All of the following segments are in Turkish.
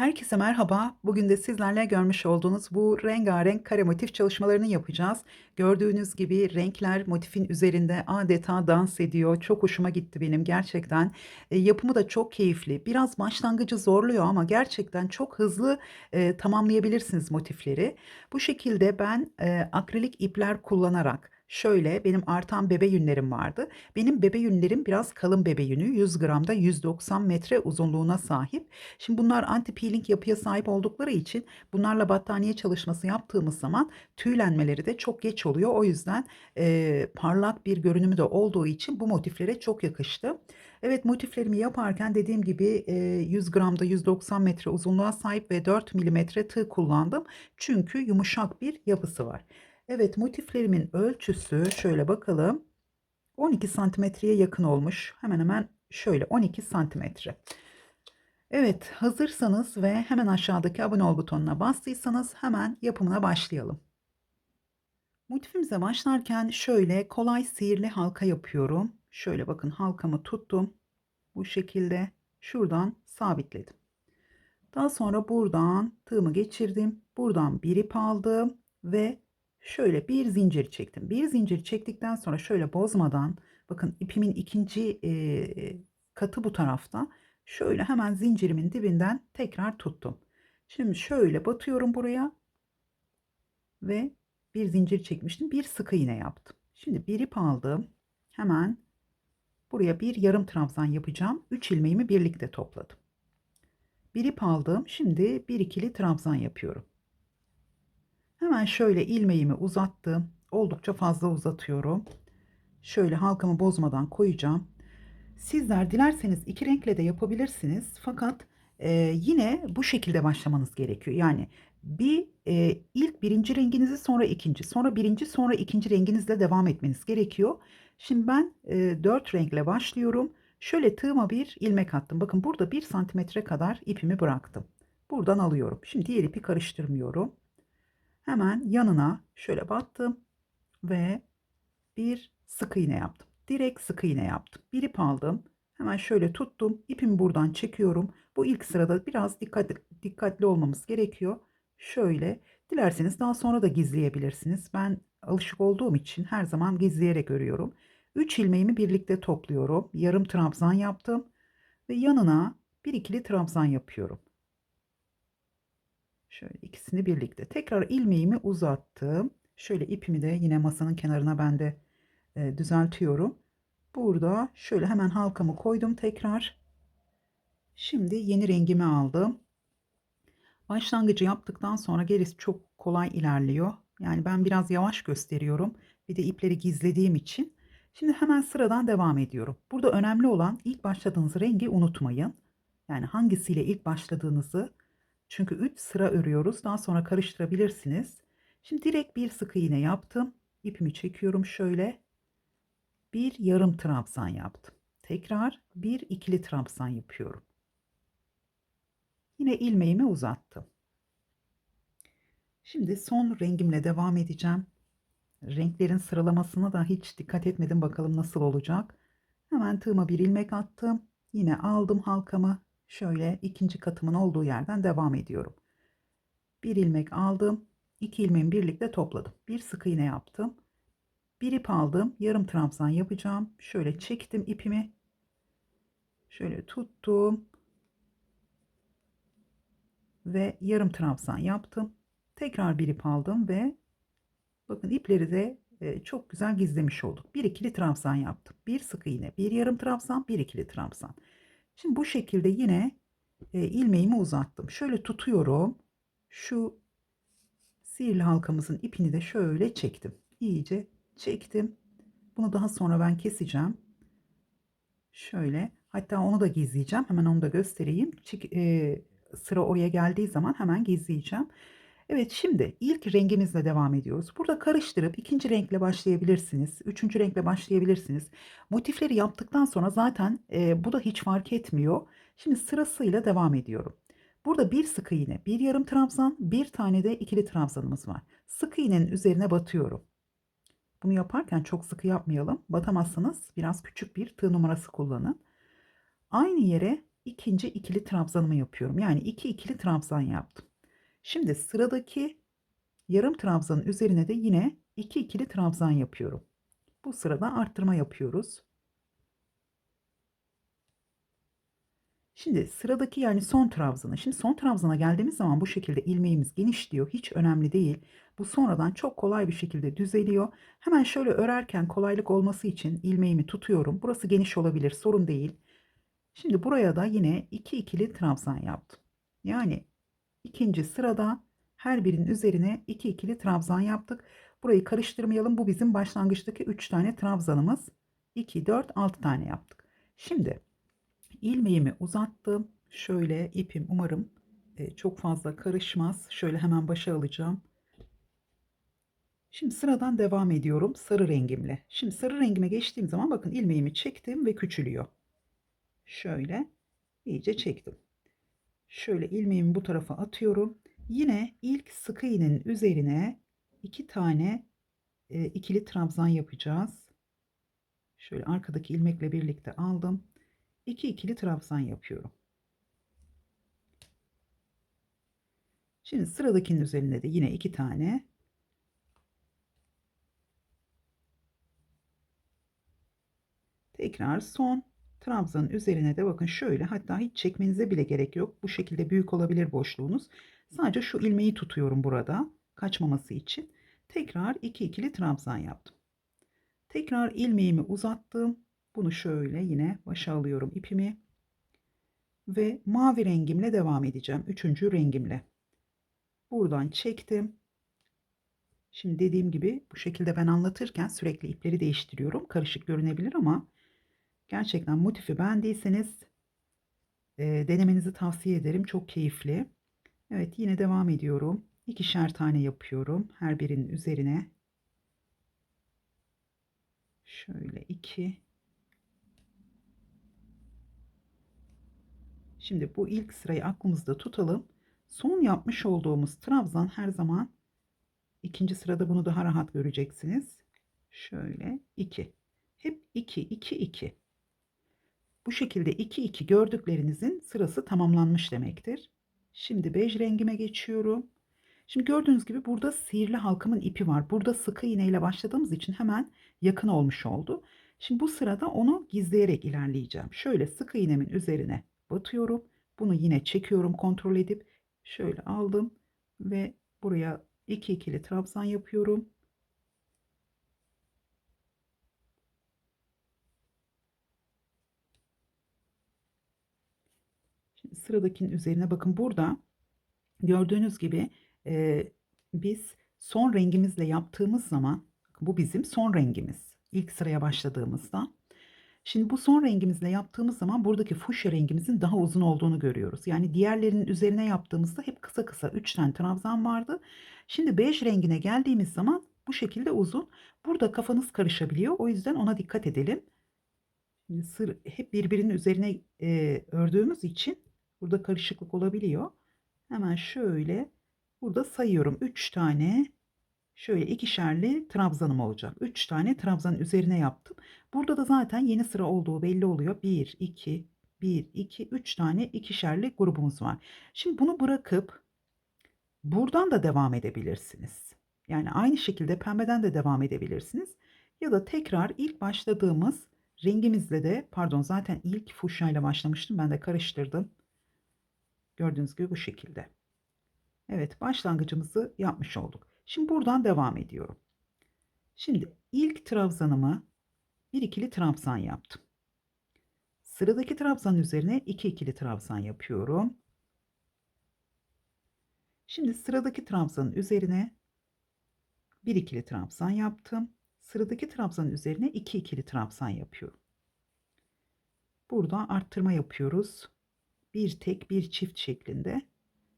Herkese merhaba. Bugün de sizlerle görmüş olduğunuz bu rengarenk kare motif çalışmalarını yapacağız. Gördüğünüz gibi renkler motifin üzerinde adeta dans ediyor. Çok hoşuma gitti benim gerçekten. E, yapımı da çok keyifli. Biraz başlangıcı zorluyor ama gerçekten çok hızlı e, tamamlayabilirsiniz motifleri. Bu şekilde ben e, akrilik ipler kullanarak Şöyle benim artan bebe yünlerim vardı. Benim bebe yünlerim biraz kalın bebe yünü. 100 gramda 190 metre uzunluğuna sahip. Şimdi bunlar anti peeling yapıya sahip oldukları için bunlarla battaniye çalışması yaptığımız zaman tüylenmeleri de çok geç oluyor. O yüzden e, parlak bir görünümü de olduğu için bu motiflere çok yakıştı. Evet motiflerimi yaparken dediğim gibi e, 100 gramda 190 metre uzunluğa sahip ve 4 milimetre tığ kullandım. Çünkü yumuşak bir yapısı var. Evet motiflerimin ölçüsü şöyle bakalım. 12 santimetreye yakın olmuş. Hemen hemen şöyle 12 santimetre. Evet hazırsanız ve hemen aşağıdaki abone ol butonuna bastıysanız hemen yapımına başlayalım. Motifimize başlarken şöyle kolay sihirli halka yapıyorum. Şöyle bakın halkamı tuttum. Bu şekilde şuradan sabitledim. Daha sonra buradan tığımı geçirdim. Buradan bir ip aldım ve şöyle bir zincir çektim. Bir zincir çektikten sonra şöyle bozmadan bakın ipimin ikinci e, katı bu tarafta. Şöyle hemen zincirimin dibinden tekrar tuttum. Şimdi şöyle batıyorum buraya ve bir zincir çekmiştim. Bir sık iğne yaptım. Şimdi bir ip aldım. Hemen buraya bir yarım trabzan yapacağım. 3 ilmeğimi birlikte topladım. Bir ip aldım. Şimdi bir ikili trabzan yapıyorum. Hemen şöyle ilmeğimi uzattım. Oldukça fazla uzatıyorum. Şöyle halkamı bozmadan koyacağım. Sizler dilerseniz iki renkle de yapabilirsiniz. Fakat e, yine bu şekilde başlamanız gerekiyor. Yani bir e, ilk birinci renginizi sonra ikinci, sonra birinci, sonra ikinci renginizle devam etmeniz gerekiyor. Şimdi ben e, dört renkle başlıyorum. Şöyle tığıma bir ilmek attım. Bakın burada bir santimetre kadar ipimi bıraktım. Buradan alıyorum. Şimdi diğer ipi karıştırmıyorum. Hemen yanına şöyle battım ve bir sık iğne yaptım. Direkt sık iğne yaptım. Bir ip aldım. Hemen şöyle tuttum. İpimi buradan çekiyorum. Bu ilk sırada biraz dikkat, dikkatli olmamız gerekiyor. Şöyle dilerseniz daha sonra da gizleyebilirsiniz. Ben alışık olduğum için her zaman gizleyerek örüyorum. 3 ilmeğimi birlikte topluyorum. Yarım trabzan yaptım ve yanına bir ikili trabzan yapıyorum. Şöyle ikisini birlikte. Tekrar ilmeğimi uzattım. Şöyle ipimi de yine masanın kenarına ben de e, düzeltiyorum. Burada şöyle hemen halkamı koydum tekrar. Şimdi yeni rengimi aldım. Başlangıcı yaptıktan sonra gerisi çok kolay ilerliyor. Yani ben biraz yavaş gösteriyorum. Bir de ipleri gizlediğim için. Şimdi hemen sıradan devam ediyorum. Burada önemli olan ilk başladığınız rengi unutmayın. Yani hangisiyle ilk başladığınızı çünkü 3 sıra örüyoruz. Daha sonra karıştırabilirsiniz. Şimdi direkt bir sık iğne yaptım. İpimi çekiyorum şöyle. Bir yarım trabzan yaptım. Tekrar bir ikili trabzan yapıyorum. Yine ilmeğimi uzattım. Şimdi son rengimle devam edeceğim. Renklerin sıralamasına da hiç dikkat etmedim. Bakalım nasıl olacak. Hemen tığıma bir ilmek attım. Yine aldım halkamı şöyle ikinci katımın olduğu yerden devam ediyorum. Bir ilmek aldım. iki ilmeğimi birlikte topladım. Bir sık iğne yaptım. Bir ip aldım. Yarım trabzan yapacağım. Şöyle çektim ipimi. Şöyle tuttum. Ve yarım trabzan yaptım. Tekrar bir ip aldım ve bakın ipleri de e, çok güzel gizlemiş olduk. Bir ikili trabzan yaptım. Bir sık iğne, bir yarım trabzan, bir ikili trabzan. Şimdi bu şekilde yine e, ilmeğimi uzattım. Şöyle tutuyorum. Şu sihirli halkamızın ipini de şöyle çektim. İyice çektim. Bunu daha sonra ben keseceğim. Şöyle hatta onu da gizleyeceğim. Hemen onu da göstereyim. Çek, e, sıra oraya geldiği zaman hemen gizleyeceğim. Evet şimdi ilk rengimizle devam ediyoruz. Burada karıştırıp ikinci renkle başlayabilirsiniz. Üçüncü renkle başlayabilirsiniz. Motifleri yaptıktan sonra zaten e, bu da hiç fark etmiyor. Şimdi sırasıyla devam ediyorum. Burada bir sık iğne, bir yarım trabzan, bir tane de ikili trabzanımız var. Sık iğnenin üzerine batıyorum. Bunu yaparken çok sıkı yapmayalım. Batamazsanız biraz küçük bir tığ numarası kullanın. Aynı yere ikinci ikili trabzanımı yapıyorum. Yani iki ikili trabzan yaptım. Şimdi sıradaki yarım trabzanın üzerine de yine iki ikili trabzan yapıyorum. Bu sırada arttırma yapıyoruz. Şimdi sıradaki yani son trabzana. Şimdi son trabzana geldiğimiz zaman bu şekilde ilmeğimiz genişliyor. Hiç önemli değil. Bu sonradan çok kolay bir şekilde düzeliyor. Hemen şöyle örerken kolaylık olması için ilmeğimi tutuyorum. Burası geniş olabilir sorun değil. Şimdi buraya da yine iki ikili trabzan yaptım. Yani ikinci sırada her birinin üzerine iki ikili trabzan yaptık. Burayı karıştırmayalım. Bu bizim başlangıçtaki 3 tane trabzanımız. 2, 4, 6 tane yaptık. Şimdi ilmeğimi uzattım. Şöyle ipim umarım e, çok fazla karışmaz. Şöyle hemen başa alacağım. Şimdi sıradan devam ediyorum sarı rengimle. Şimdi sarı rengime geçtiğim zaman bakın ilmeğimi çektim ve küçülüyor. Şöyle iyice çektim. Şöyle ilmeğimi bu tarafa atıyorum. Yine ilk sık iğnenin üzerine iki tane e, ikili trabzan yapacağız. Şöyle arkadaki ilmekle birlikte aldım. 2 ikili trabzan yapıyorum. Şimdi sıradakinin üzerinde de yine iki tane tekrar son trabzanın üzerine de bakın şöyle hatta hiç çekmenize bile gerek yok. Bu şekilde büyük olabilir boşluğunuz. Sadece şu ilmeği tutuyorum burada kaçmaması için. Tekrar iki ikili trabzan yaptım. Tekrar ilmeğimi uzattım. Bunu şöyle yine başa alıyorum ipimi. Ve mavi rengimle devam edeceğim. Üçüncü rengimle. Buradan çektim. Şimdi dediğim gibi bu şekilde ben anlatırken sürekli ipleri değiştiriyorum. Karışık görünebilir ama gerçekten motifi beğendiyseniz e, denemenizi tavsiye ederim. Çok keyifli. Evet yine devam ediyorum. İkişer tane yapıyorum. Her birinin üzerine. Şöyle iki. Şimdi bu ilk sırayı aklımızda tutalım. Son yapmış olduğumuz trabzan her zaman ikinci sırada bunu daha rahat göreceksiniz. Şöyle 2. Hep 2 2 2. Bu şekilde 2 2 gördüklerinizin sırası tamamlanmış demektir. Şimdi bej rengime geçiyorum. Şimdi gördüğünüz gibi burada sihirli halkamın ipi var. Burada sıkı iğne ile başladığımız için hemen yakın olmuş oldu. Şimdi bu sırada onu gizleyerek ilerleyeceğim. Şöyle sıkı iğnemin üzerine batıyorum. Bunu yine çekiyorum kontrol edip şöyle aldım ve buraya iki ikili trabzan yapıyorum. Şimdi sıradakinin üzerine bakın burada gördüğünüz gibi e, biz son rengimizle yaptığımız zaman bu bizim son rengimiz. İlk sıraya başladığımızda Şimdi bu son rengimizle yaptığımız zaman buradaki fuşya rengimizin daha uzun olduğunu görüyoruz. Yani diğerlerinin üzerine yaptığımızda hep kısa kısa 3 tane trabzan vardı. Şimdi bej rengine geldiğimiz zaman bu şekilde uzun. Burada kafanız karışabiliyor. O yüzden ona dikkat edelim. Sır hep birbirinin üzerine e, ördüğümüz için burada karışıklık olabiliyor. Hemen şöyle burada sayıyorum. 3 tane şöyle ikişerli trabzanım olacak. 3 tane trabzanın üzerine yaptım. Burada da zaten yeni sıra olduğu belli oluyor. 1, 2, 1, 2, 3 tane ikişerli grubumuz var. Şimdi bunu bırakıp buradan da devam edebilirsiniz. Yani aynı şekilde pembeden de devam edebilirsiniz. Ya da tekrar ilk başladığımız rengimizle de pardon zaten ilk fuşyayla başlamıştım. Ben de karıştırdım. Gördüğünüz gibi bu şekilde. Evet başlangıcımızı yapmış olduk. Şimdi buradan devam ediyorum. Şimdi ilk trabzanımı bir ikili trabzan yaptım. Sıradaki trabzan üzerine iki ikili trabzan yapıyorum. Şimdi sıradaki trabzanın üzerine bir ikili trabzan yaptım. Sıradaki trabzanın üzerine iki ikili trabzan yapıyorum. Burada arttırma yapıyoruz. Bir tek bir çift şeklinde.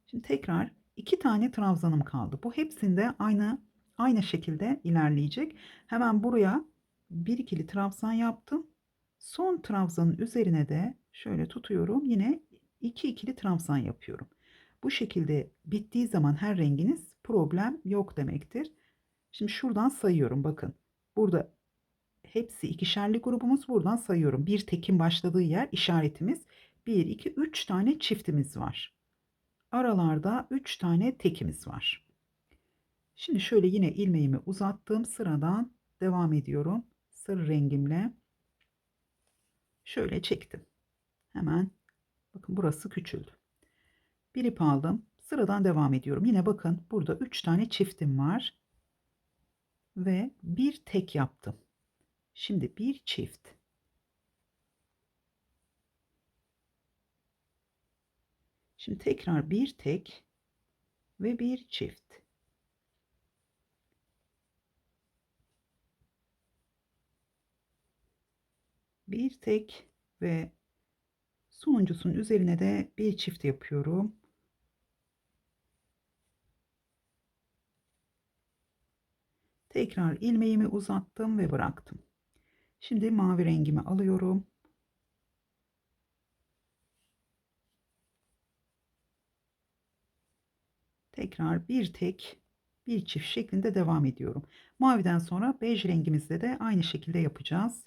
Şimdi tekrar iki tane trabzanım kaldı. Bu hepsinde aynı aynı şekilde ilerleyecek. Hemen buraya bir ikili trabzan yaptım. Son trabzanın üzerine de şöyle tutuyorum. Yine iki ikili trabzan yapıyorum. Bu şekilde bittiği zaman her renginiz problem yok demektir. Şimdi şuradan sayıyorum bakın. Burada hepsi ikişerli grubumuz buradan sayıyorum. Bir tekin başladığı yer işaretimiz. 1, 2, 3 tane çiftimiz var. Aralarda 3 tane tekimiz var. Şimdi şöyle yine ilmeğimi uzattığım sıradan devam ediyorum. Sarı rengimle şöyle çektim. Hemen bakın burası küçüldü. Bir ip aldım. Sıradan devam ediyorum. Yine bakın burada 3 tane çiftim var. Ve bir tek yaptım. Şimdi bir çift. Şimdi tekrar bir tek ve bir çift. Bir tek ve sonuncusunun üzerine de bir çift yapıyorum. Tekrar ilmeğimi uzattım ve bıraktım. Şimdi mavi rengimi alıyorum. Tekrar bir tek bir çift şeklinde devam ediyorum. Maviden sonra bej rengimizde de aynı şekilde yapacağız.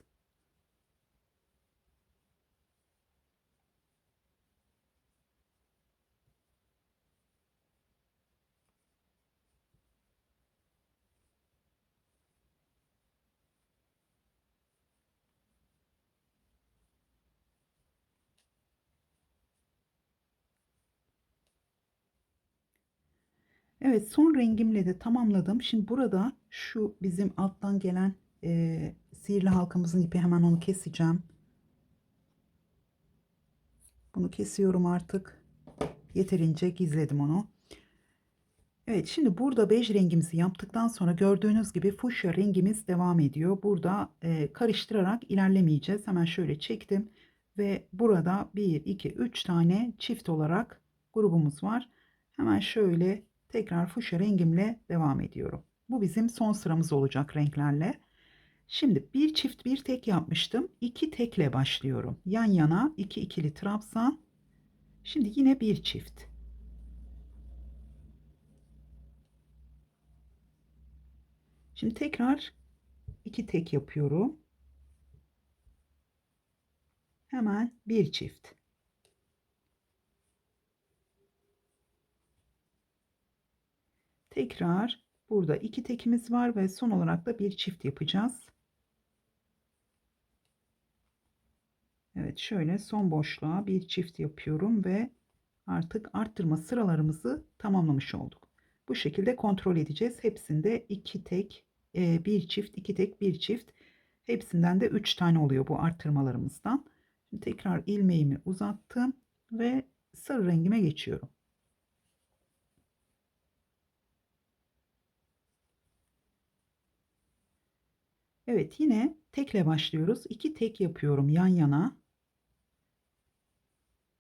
Evet son rengimle de tamamladım. Şimdi burada şu bizim alttan gelen e, sihirli halkamızın ipi hemen onu keseceğim. Bunu kesiyorum artık. Yeterince gizledim onu. Evet şimdi burada bej rengimizi yaptıktan sonra gördüğünüz gibi fuşya rengimiz devam ediyor. Burada e, karıştırarak ilerlemeyeceğiz. Hemen şöyle çektim ve burada 1, 2, 3 tane çift olarak grubumuz var. Hemen şöyle tekrar fuşya rengimle devam ediyorum. Bu bizim son sıramız olacak renklerle. Şimdi bir çift bir tek yapmıştım. İki tekle başlıyorum. Yan yana iki ikili trabzan. Şimdi yine bir çift. Şimdi tekrar iki tek yapıyorum. Hemen bir çift. Tekrar burada iki tekimiz var ve son olarak da bir çift yapacağız. Evet şöyle son boşluğa bir çift yapıyorum ve artık arttırma sıralarımızı tamamlamış olduk. Bu şekilde kontrol edeceğiz. Hepsinde iki tek, e, bir çift, iki tek, bir çift. Hepsinden de üç tane oluyor bu arttırmalarımızdan. Şimdi tekrar ilmeğimi uzattım ve sarı rengime geçiyorum. Evet yine tekle başlıyoruz. İki tek yapıyorum yan yana.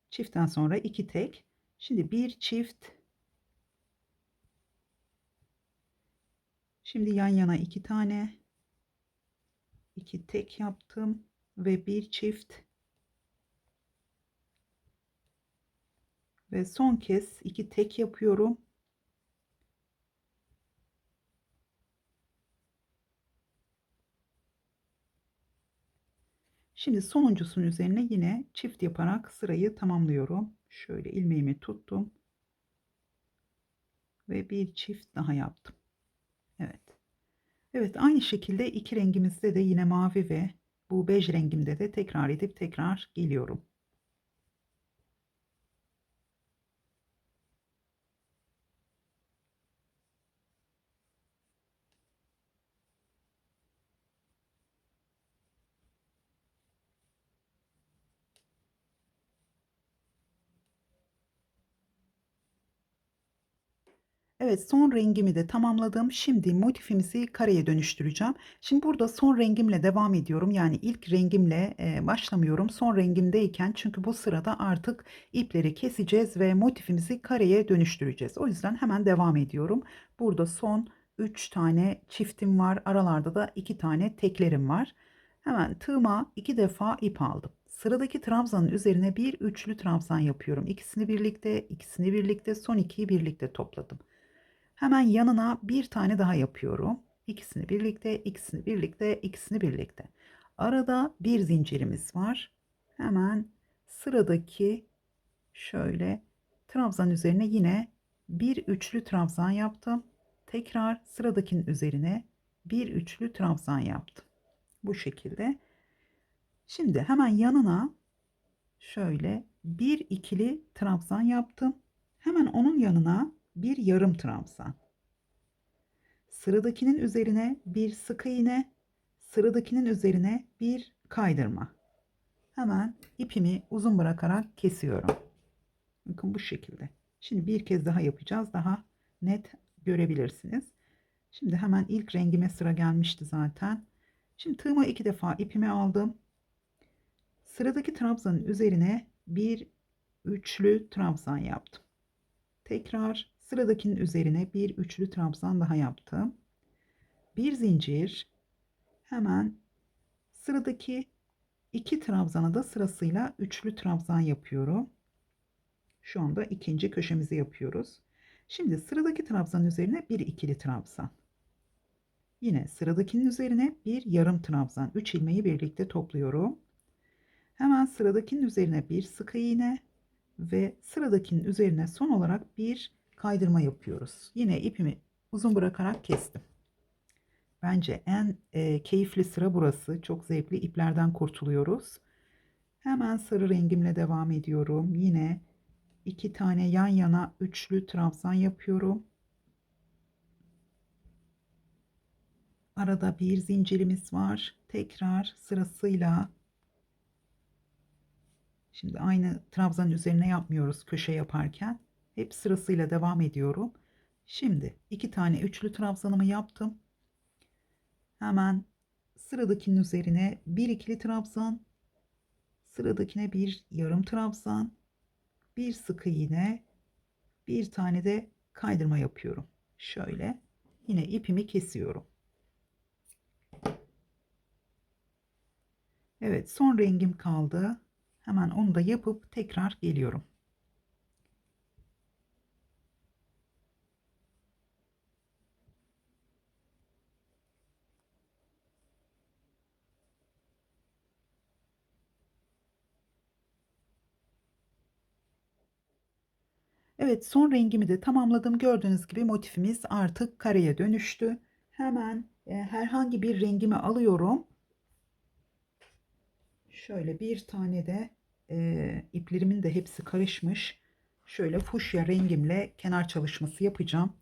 Çiftten sonra iki tek. Şimdi bir çift. Şimdi yan yana iki tane. iki tek yaptım ve bir çift. Ve son kez iki tek yapıyorum. Şimdi sonuncusunun üzerine yine çift yaparak sırayı tamamlıyorum. Şöyle ilmeğimi tuttum. Ve bir çift daha yaptım. Evet. Evet aynı şekilde iki rengimizde de yine mavi ve bu bej rengimde de tekrar edip tekrar geliyorum. Evet son rengimi de tamamladım. Şimdi motifimizi kareye dönüştüreceğim. Şimdi burada son rengimle devam ediyorum. Yani ilk rengimle e, başlamıyorum. Son rengimdeyken çünkü bu sırada artık ipleri keseceğiz ve motifimizi kareye dönüştüreceğiz. O yüzden hemen devam ediyorum. Burada son 3 tane çiftim var. Aralarda da 2 tane teklerim var. Hemen tığıma 2 defa ip aldım. Sıradaki trabzanın üzerine bir üçlü trabzan yapıyorum. İkisini birlikte, ikisini birlikte, son ikiyi birlikte topladım. Hemen yanına bir tane daha yapıyorum. İkisini birlikte, ikisini birlikte, ikisini birlikte. Arada bir zincirimiz var. Hemen sıradaki şöyle trabzan üzerine yine bir üçlü trabzan yaptım. Tekrar sıradakinin üzerine bir üçlü trabzan yaptım. Bu şekilde. Şimdi hemen yanına şöyle bir ikili trabzan yaptım. Hemen onun yanına bir yarım trabzan. Sıradakinin üzerine bir sık iğne, sıradakinin üzerine bir kaydırma. Hemen ipimi uzun bırakarak kesiyorum. Bakın bu şekilde. Şimdi bir kez daha yapacağız. Daha net görebilirsiniz. Şimdi hemen ilk rengime sıra gelmişti zaten. Şimdi tığıma iki defa ipimi aldım. Sıradaki trabzanın üzerine bir üçlü trabzan yaptım. Tekrar sıradakinin üzerine bir üçlü trabzan daha yaptım. Bir zincir hemen sıradaki iki trabzana da sırasıyla üçlü trabzan yapıyorum. Şu anda ikinci köşemizi yapıyoruz. Şimdi sıradaki trabzanın üzerine bir ikili trabzan. Yine sıradakinin üzerine bir yarım trabzan. 3 ilmeği birlikte topluyorum. Hemen sıradakinin üzerine bir sık iğne ve sıradakinin üzerine son olarak bir kaydırma yapıyoruz. Yine ipimi uzun bırakarak kestim. Bence en e, keyifli sıra burası. Çok zevkli iplerden kurtuluyoruz. Hemen sarı rengimle devam ediyorum. Yine iki tane yan yana üçlü trabzan yapıyorum. Arada bir zincirimiz var. Tekrar sırasıyla Şimdi aynı trabzan üzerine yapmıyoruz köşe yaparken. Hep sırasıyla devam ediyorum. Şimdi iki tane üçlü trabzanımı yaptım. Hemen sıradakinin üzerine bir ikili trabzan, sıradakine bir yarım trabzan, bir sık iğne, bir tane de kaydırma yapıyorum. Şöyle yine ipimi kesiyorum. Evet son rengim kaldı. Hemen onu da yapıp tekrar geliyorum. Evet son rengimi de tamamladım. Gördüğünüz gibi motifimiz artık kareye dönüştü. Hemen e, herhangi bir rengimi alıyorum. Şöyle bir tane de e, iplerimin de hepsi karışmış. Şöyle fuşya rengimle kenar çalışması yapacağım.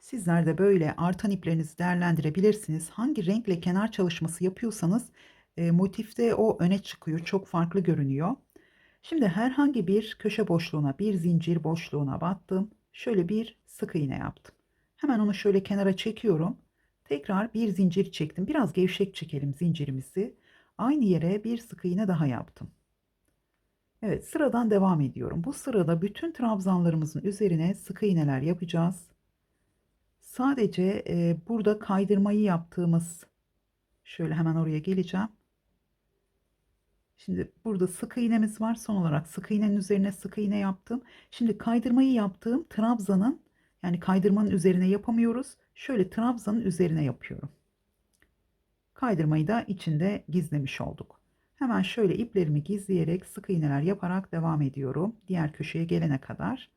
Sizler de böyle artan iplerinizi değerlendirebilirsiniz. Hangi renkle kenar çalışması yapıyorsanız e, motifte o öne çıkıyor. Çok farklı görünüyor. Şimdi herhangi bir köşe boşluğuna, bir zincir boşluğuna battım. Şöyle bir sık iğne yaptım. Hemen onu şöyle kenara çekiyorum. Tekrar bir zincir çektim. Biraz gevşek çekelim zincirimizi. Aynı yere bir sık iğne daha yaptım. Evet sıradan devam ediyorum. Bu sırada bütün trabzanlarımızın üzerine sık iğneler yapacağız. Sadece e, burada kaydırmayı yaptığımız şöyle hemen oraya geleceğim. Şimdi burada sık iğnemiz var. Son olarak sık iğnenin üzerine sık iğne yaptım. Şimdi kaydırmayı yaptığım trabzanın yani kaydırmanın üzerine yapamıyoruz. Şöyle trabzanın üzerine yapıyorum. Kaydırmayı da içinde gizlemiş olduk. Hemen şöyle iplerimi gizleyerek sık iğneler yaparak devam ediyorum. Diğer köşeye gelene kadar.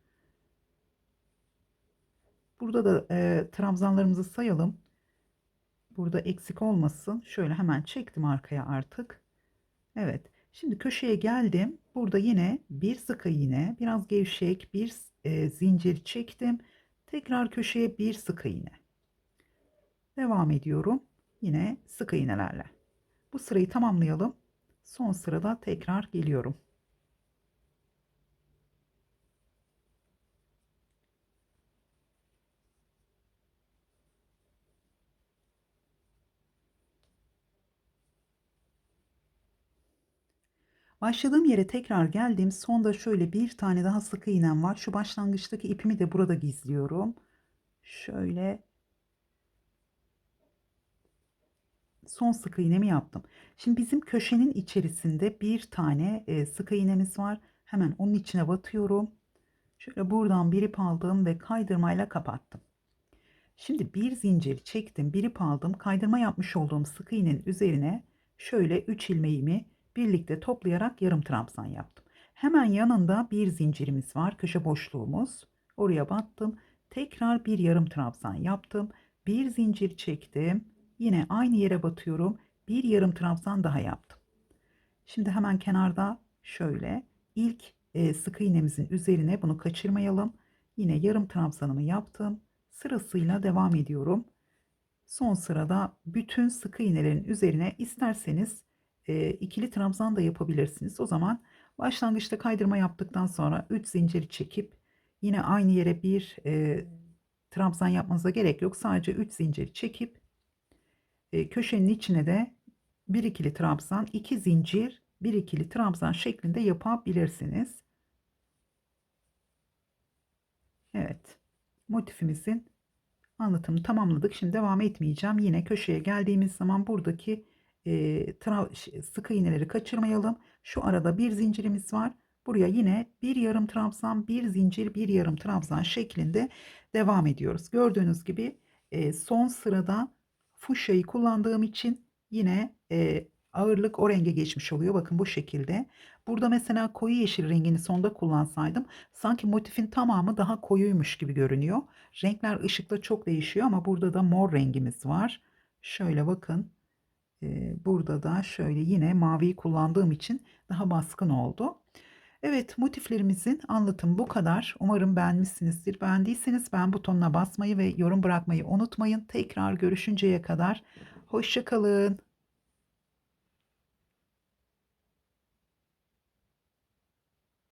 Burada da e, trabzanlarımızı sayalım. Burada eksik olmasın. Şöyle hemen çektim arkaya artık. Evet. Şimdi köşeye geldim. Burada yine bir sık iğne, biraz gevşek bir e, zincir çektim. Tekrar köşeye bir sık iğne. Devam ediyorum. Yine sık iğnelerle. Bu sırayı tamamlayalım. Son sırada tekrar geliyorum. Başladığım yere tekrar geldim. Sonda şöyle bir tane daha sık iğnem var. Şu başlangıçtaki ipimi de burada gizliyorum. Şöyle son sık iğnemi yaptım. Şimdi bizim köşenin içerisinde bir tane e, sık iğnemiz var. Hemen onun içine batıyorum. Şöyle buradan bir ip aldım ve kaydırmayla kapattım. Şimdi bir zincir çektim, bir ip aldım. Kaydırma yapmış olduğum sık iğnenin üzerine şöyle 3 ilmeğimi birlikte toplayarak yarım trabzan yaptım. Hemen yanında bir zincirimiz var. Köşe boşluğumuz. Oraya battım. Tekrar bir yarım trabzan yaptım. Bir zincir çektim. Yine aynı yere batıyorum. Bir yarım trabzan daha yaptım. Şimdi hemen kenarda şöyle ilk e, sık iğnemizin üzerine bunu kaçırmayalım. Yine yarım trabzanımı yaptım. Sırasıyla devam ediyorum. Son sırada bütün sık iğnelerin üzerine isterseniz e, ikili trabzan da yapabilirsiniz. O zaman başlangıçta kaydırma yaptıktan sonra 3 zincir çekip yine aynı yere bir e, trabzan yapmanıza gerek yok. Sadece 3 zincir çekip e, köşenin içine de bir ikili trabzan, iki zincir, bir ikili trabzan şeklinde yapabilirsiniz. Evet. Motifimizin anlatımını tamamladık. Şimdi devam etmeyeceğim. Yine köşeye geldiğimiz zaman buradaki e, tra- ş- sık iğneleri kaçırmayalım. Şu arada bir zincirimiz var. Buraya yine bir yarım trabzan, bir zincir, bir yarım trabzan şeklinde devam ediyoruz. Gördüğünüz gibi e, son sırada fuşyayı kullandığım için yine e, ağırlık o renge geçmiş oluyor. Bakın bu şekilde. Burada mesela koyu yeşil rengini sonda kullansaydım sanki motifin tamamı daha koyuymuş gibi görünüyor. Renkler ışıkla çok değişiyor ama burada da mor rengimiz var. Şöyle bakın. Burada da şöyle yine maviyi kullandığım için daha baskın oldu. Evet motiflerimizin anlatımı bu kadar. Umarım beğenmişsinizdir. Beğendiyseniz beğen butonuna basmayı ve yorum bırakmayı unutmayın. Tekrar görüşünceye kadar hoşça kalın.